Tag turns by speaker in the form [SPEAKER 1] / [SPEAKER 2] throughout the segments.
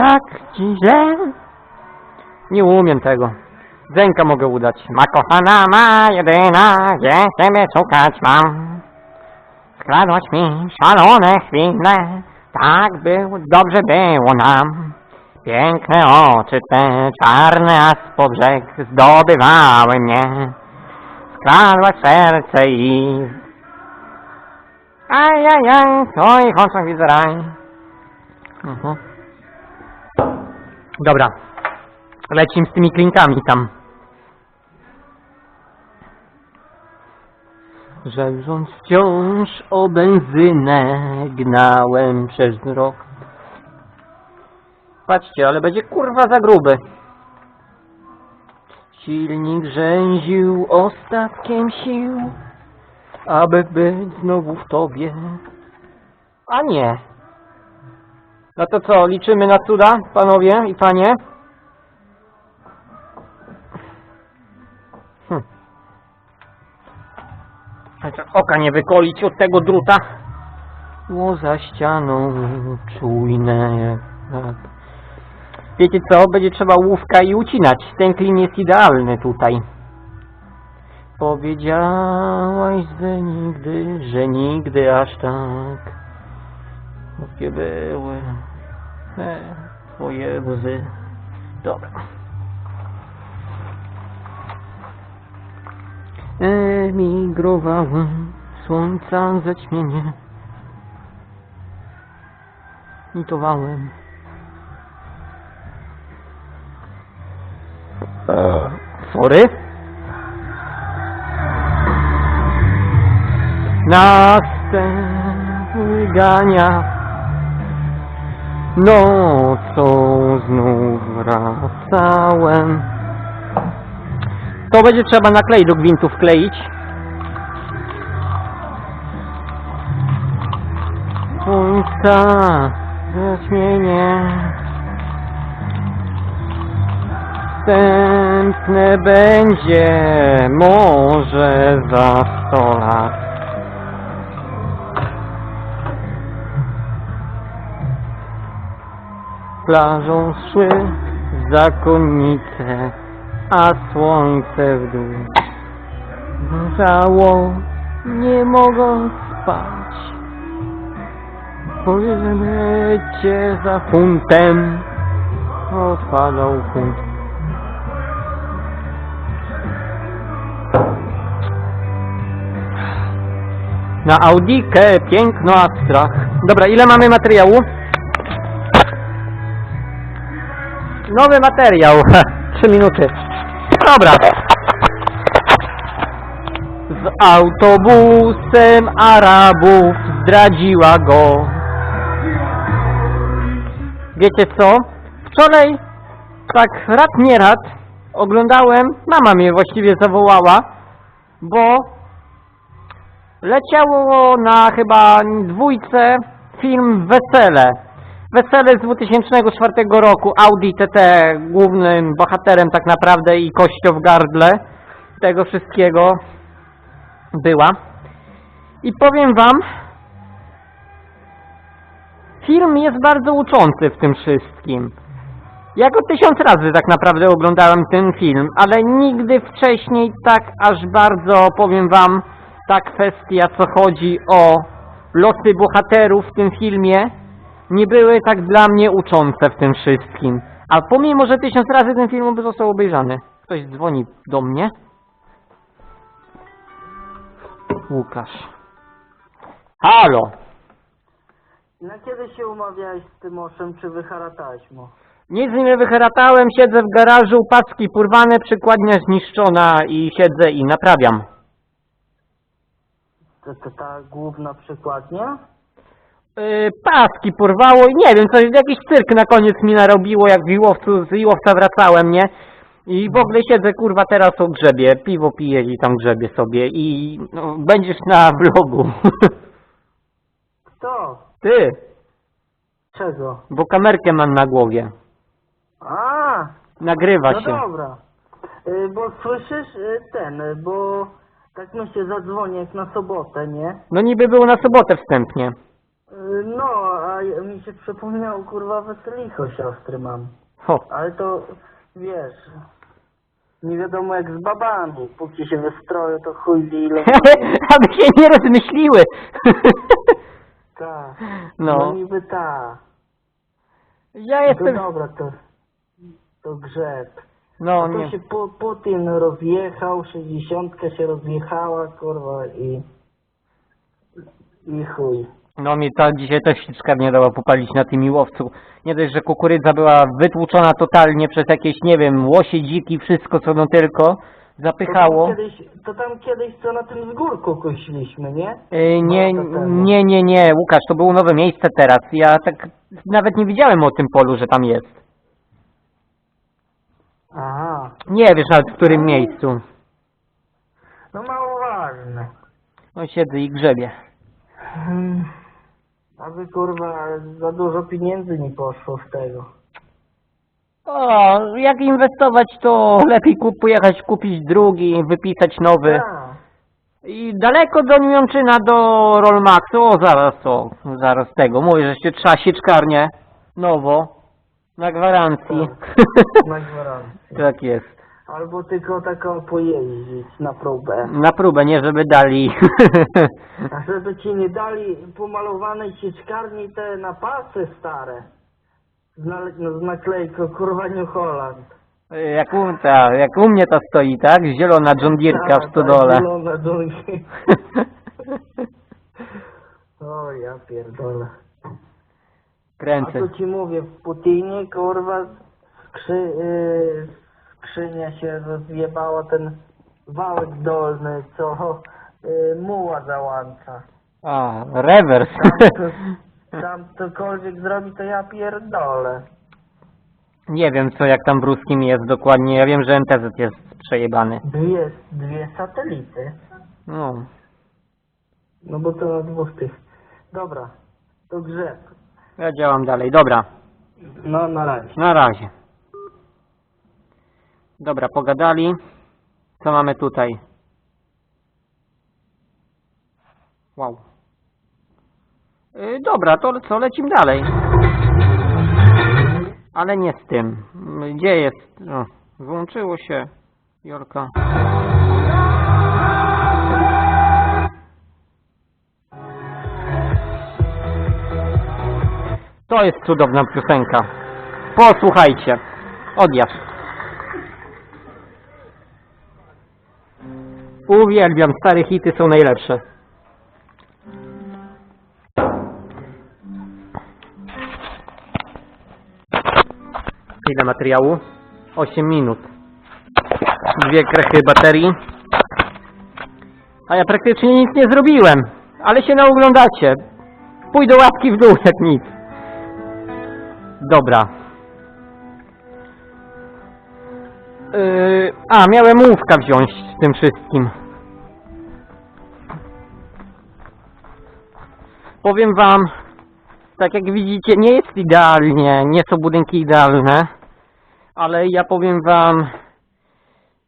[SPEAKER 1] tak ci źle? Nie umiem tego. Zenka mogę udać. Ma kochana, ma jedyna, gdzie ciebie szukać mam. Skradłaś mi szalone chwile, tak było, dobrze było nam. Piękne oczy te, czarne as po brzeg, zdobywały mnie. Skradłaś serce i... Ajajaj, twoich oczach widzę raj. Mhm. Dobra. Lecim z tymi klinkami tam. Żebrząc wciąż o benzynę, gnałem przez rok. Patrzcie, ale będzie kurwa za gruby. Silnik rzęził ostatkiem sił, aby być znowu w tobie. A nie. No to co, liczymy na cuda, panowie i panie? Hm. Oka nie wykolić od tego druta. Było za ścianą czujne. Wiecie co, będzie trzeba łówka i ucinać. Ten klin jest idealny tutaj. Powiedziałaś, że nigdy, że nigdy aż tak. Jakie były e, twoje łzy. Dobra. Emigrowałem słońca zaćmienie. Nitowałem. E, sorry? Następny gania Nocą znów wracałem. To będzie trzeba na klej do gwintu wkleić. Słońca Zaćmienie Następne będzie może za sto lat plażą szły zakonnice, a słońce w dół. Żało, nie mogą spać. Powiedzmy cię za funtem, odpadał funt. Na Audikę piękno a strach. Dobra, ile mamy materiału? Nowy materiał. Trzy minuty. Dobra. Z autobusem Arabów zdradziła go. Wiecie co? Wczoraj, tak rad nie rad, oglądałem, mama mnie właściwie zawołała, bo leciało na chyba dwójce film Wesele. Wesele z 2004 roku, Audi TT głównym bohaterem tak naprawdę i kością w gardle tego wszystkiego była. I powiem wam, film jest bardzo uczący w tym wszystkim. Ja go tysiąc razy tak naprawdę oglądałem ten film, ale nigdy wcześniej tak aż bardzo, powiem wam, ta kwestia co chodzi o losy bohaterów w tym filmie nie były tak dla mnie uczące w tym wszystkim. A pomimo, że tysiąc razy ten film by został obejrzany. Ktoś dzwoni do mnie. Łukasz. Halo!
[SPEAKER 2] Na kiedy się umawiałeś z Tymoszem, czy wyharatałeś mu?
[SPEAKER 1] Nic nie wyheratałem, siedzę w garażu, paski porwane, przykładnia zniszczona i siedzę i naprawiam.
[SPEAKER 2] To, to ta główna przykładnia?
[SPEAKER 1] Yy, paski porwało i nie wiem, coś, jakiś cyrk na koniec mi narobiło, jak w Iłowcu, z Iłowca wracałem, nie? I w ogóle siedzę, kurwa, teraz o grzebie, piwo piję i tam grzebie sobie i no, będziesz na vlogu.
[SPEAKER 2] Kto?
[SPEAKER 1] Ty,
[SPEAKER 2] Czego?
[SPEAKER 1] bo kamerkę mam na głowie.
[SPEAKER 2] A,
[SPEAKER 1] Nagrywa
[SPEAKER 2] no
[SPEAKER 1] się.
[SPEAKER 2] dobra. Y, bo słyszysz y, ten, y, bo tak myślę, zadzwonię jak na sobotę, nie?
[SPEAKER 1] No niby było na sobotę wstępnie.
[SPEAKER 2] Y, No, a ja- mi się przypomniało, kurwa, weselicho siostry mam.
[SPEAKER 1] Ho.
[SPEAKER 2] Ale to, wiesz, nie wiadomo jak z babami. Póki się wystroją, to chuj wie ile...
[SPEAKER 1] Aby się nie rozmyśliły.
[SPEAKER 2] Tak.
[SPEAKER 1] No.
[SPEAKER 2] No niby ta.
[SPEAKER 1] Ja
[SPEAKER 2] To
[SPEAKER 1] jestem...
[SPEAKER 2] dobra, to... To grzeb.
[SPEAKER 1] No
[SPEAKER 2] to
[SPEAKER 1] nie.
[SPEAKER 2] się po, Putin rozjechał, 60 się rozjechała, kurwa, i... I chuj.
[SPEAKER 1] No mi ta dzisiaj też siczka nie dała popalić na tym miłowcu. Nie dość, że kukurydza była wytłuczona totalnie przez jakieś, nie wiem, łosie, dziki, wszystko co no tylko.
[SPEAKER 2] To
[SPEAKER 1] Zapychało.
[SPEAKER 2] tam, kiedyś, to tam kiedyś co na tym zgórku kośliśmy, nie?
[SPEAKER 1] Y, nie,
[SPEAKER 2] No, to
[SPEAKER 1] nie, nie, nie, Łukasz, to było nowe miejsce teraz. Ja tak nawet nie widziałem o tym polu, że tam jest.
[SPEAKER 2] Aha.
[SPEAKER 1] Nie wiesz nawet w którym miejscu.
[SPEAKER 2] No mało ważne.
[SPEAKER 1] No siedzę i grzebię.
[SPEAKER 2] Hmm. Aby kurwa za dużo pieniędzy nie poszło z tego.
[SPEAKER 1] O, jak inwestować, to lepiej kup, pojechać kupić drugi, wypisać nowy.
[SPEAKER 2] Tak.
[SPEAKER 1] I daleko do Niemczyna, do Rollmaxu, o zaraz to, zaraz tego, mówię, że się trzeba sieczkarnię, nowo, na gwarancji.
[SPEAKER 2] Na gwarancję.
[SPEAKER 1] tak jest.
[SPEAKER 2] Albo tylko taką pojeździć na próbę.
[SPEAKER 1] Na próbę, nie żeby dali.
[SPEAKER 2] A żeby ci nie dali pomalowanej sieczkarni te napasy stare. Z, na, z naklejką kurwa New Holland.
[SPEAKER 1] jak, u, ta, jak u mnie ta stoi, tak? Zielona John Deere'ka
[SPEAKER 2] Tak,
[SPEAKER 1] w stodole.
[SPEAKER 2] tak, zielona dżungli. O ja pierdolę. A
[SPEAKER 1] Kręcę.
[SPEAKER 2] tu ci mówię, w Putinie kurwa skrzy, yy, skrzynia się rozjebała ten wałek dolny, co yy, muła załącza.
[SPEAKER 1] A, rewers.
[SPEAKER 2] Tam, to, tam cokolwiek zrobi, to ja pierdolę.
[SPEAKER 1] nie wiem, co jak tam w ruskim jest dokładnie. Ja wiem, że MTZ jest przejebany.
[SPEAKER 2] Dwie, dwie satelity.
[SPEAKER 1] No.
[SPEAKER 2] No bo to na dwóch tych. Dobra, to grzeb.
[SPEAKER 1] Ja działam dalej. Dobra.
[SPEAKER 2] No na razie.
[SPEAKER 1] Na razie. Dobra, pogadali. Co mamy tutaj? Wow. Yy, dobra, to co, lecimy dalej. Ale nie z tym. Gdzie jest? O, wyłączyło się. Jorka. To jest cudowna piosenka. Posłuchajcie. Odjazd. Uwielbiam, stare hity są najlepsze. Ile materiału? 8 minut. Dwie krechy baterii. A ja praktycznie nic nie zrobiłem. Ale się naoglądacie. Pójdę łapki w dół jak nic. Dobra. Yy, a, miałem łówka wziąć z tym wszystkim. Powiem wam, tak jak widzicie, nie jest idealnie, nie są budynki idealne, ale ja powiem wam,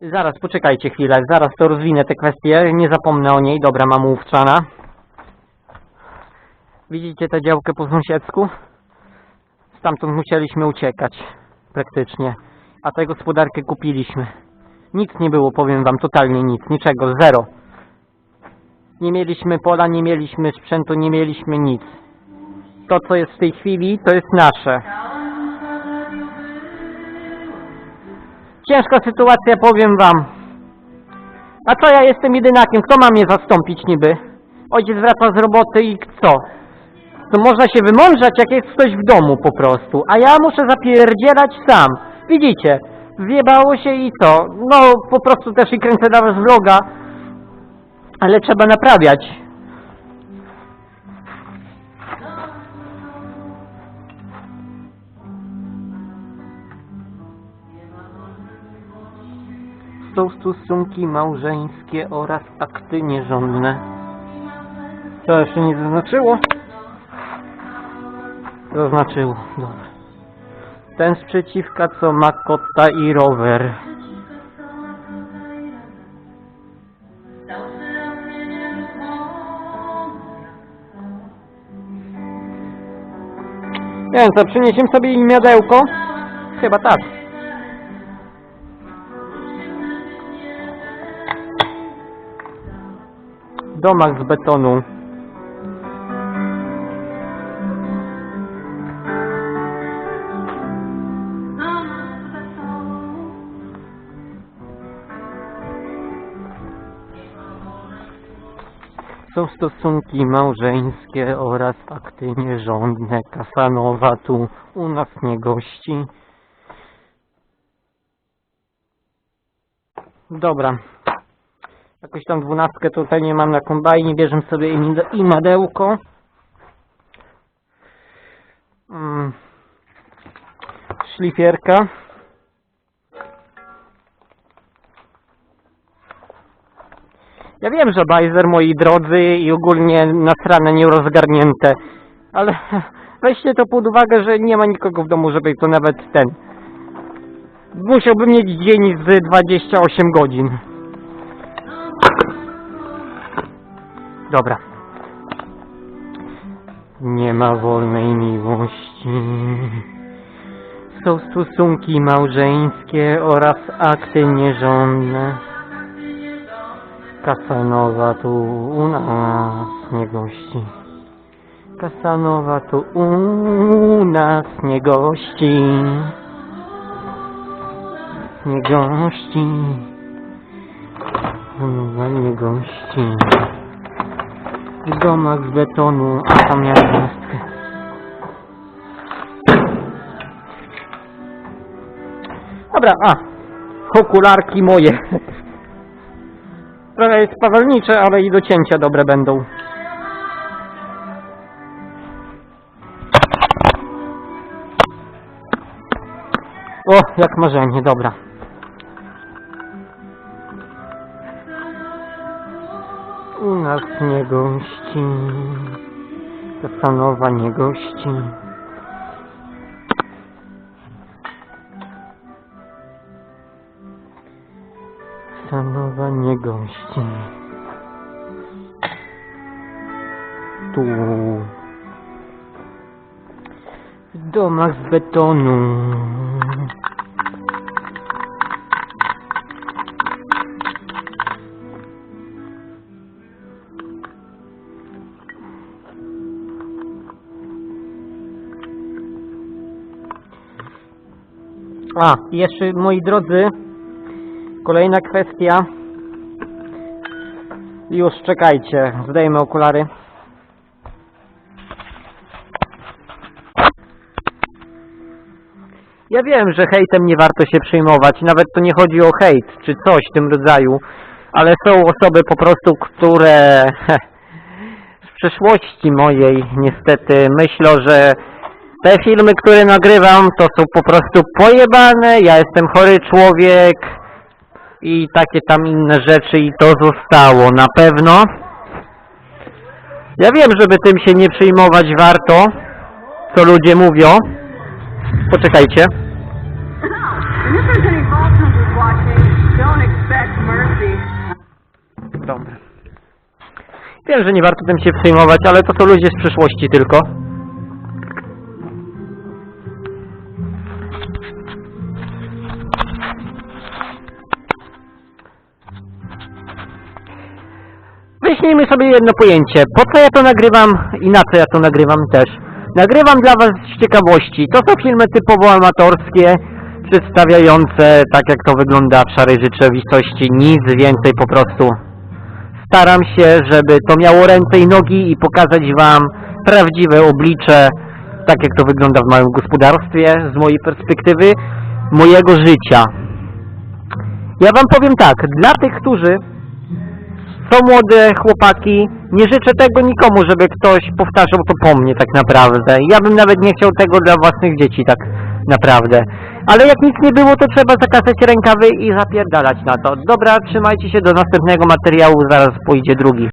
[SPEAKER 1] zaraz poczekajcie chwilę, zaraz to rozwinę tę kwestię, nie zapomnę o niej, dobra, mam łówczana. Widzicie tę działkę po sąsiedzku? Stamtąd musieliśmy uciekać, praktycznie. A tę gospodarkę kupiliśmy. Nic nie było, powiem wam, totalnie nic, niczego, zero. Nie mieliśmy pola, nie mieliśmy sprzętu, nie mieliśmy nic. To, co jest w tej chwili, to jest nasze. Ciężka sytuacja, powiem wam. A co ja jestem jedynakiem? Kto ma mnie zastąpić niby? Ojciec wraca z roboty i co? To można się wymądrzać, jak jest ktoś w domu po prostu. A ja muszę zapierdzielać sam. Widzicie? Wjebało się i co? No, po prostu też i kręcę dla was vloga. Ale trzeba naprawiać. Są stosunki małżeńskie oraz akty nierządne. To jeszcze nie zaznaczyło? Zaznaczyło, dobra. Ten sprzeciwka co ma kota i rower. Nie wiem co, przyniesiemy sobie im miodełko? Chyba tak. Domak z betonu. Są stosunki małżeńskie oraz akty nierządne. Kasanowa tu u nas nie gości. Dobra. Jakoś tam dwunastkę tutaj nie mam na kombajnie. Bierzemy sobie i- i madełko. Mm. Szlifierka. Ja wiem, że bajzer, moi drodzy, i ogólnie nasrane, nierozgarnięte, ale weźcie to pod uwagę, że nie ma nikogo w domu, żeby to nawet ten... Musiałbym mieć dzień z 28 godzin. Dobra. Nie ma wolnej miłości. Są stosunki małżeńskie oraz akty nierządne. Kasanowa tu u nas nie gości. Kasanowa tu u nas nie gości. Nie gości. Kasanowa nie gości. Domak z betonu, a tam jak gwiazdkę. Dobra, a. Okularki moje. Trochę jest pawalnicze, ale i do cięcia dobre będą. O, jak marzenie, dobra. U nas nie gości. Kasanowa nie gości. Kasanowa nie gości. Tu. W domach z betonu. A, jeszcze moi drodzy, kolejna kwestia. Już czekajcie, zdejmę okulary. Ja wiem, że hejtem nie warto się przejmować, nawet to nie chodzi o hejt czy coś w tym rodzaju, ale są osoby po prostu, które z przeszłości mojej niestety myślą, że te filmy, które nagrywam, to są po prostu pojebane, ja jestem chory człowiek i takie tam inne rzeczy i to zostało na pewno. Ja wiem, żeby tym się nie przejmować warto, co ludzie mówią. Poczekajcie. Dobra. Wiem, że nie warto tym się przejmować, ale to są ludzie z przyszłości tylko. Wyjaśnijmy sobie jedno pojęcie. Po co ja to nagrywam i na co ja to nagrywam też. Nagrywam dla Was z ciekawości. To są filmy typowo amatorskie, przedstawiające tak jak to wygląda w szarej rzeczywistości. Nic więcej po prostu. Staram się, żeby to miało ręce i nogi i pokazać Wam prawdziwe oblicze, tak jak to wygląda w małym gospodarstwie, z mojej perspektywy, mojego życia. Ja Wam powiem tak, dla tych, którzy są młode chłopaki, nie życzę tego nikomu, żeby ktoś powtarzał to po mnie tak naprawdę. Ja bym nawet nie chciał tego dla własnych dzieci tak naprawdę. Ale jak nic nie było, to trzeba zakasać rękawy i zapierdalać na to. Dobra, trzymajcie się do następnego materiału, zaraz pójdzie drugi.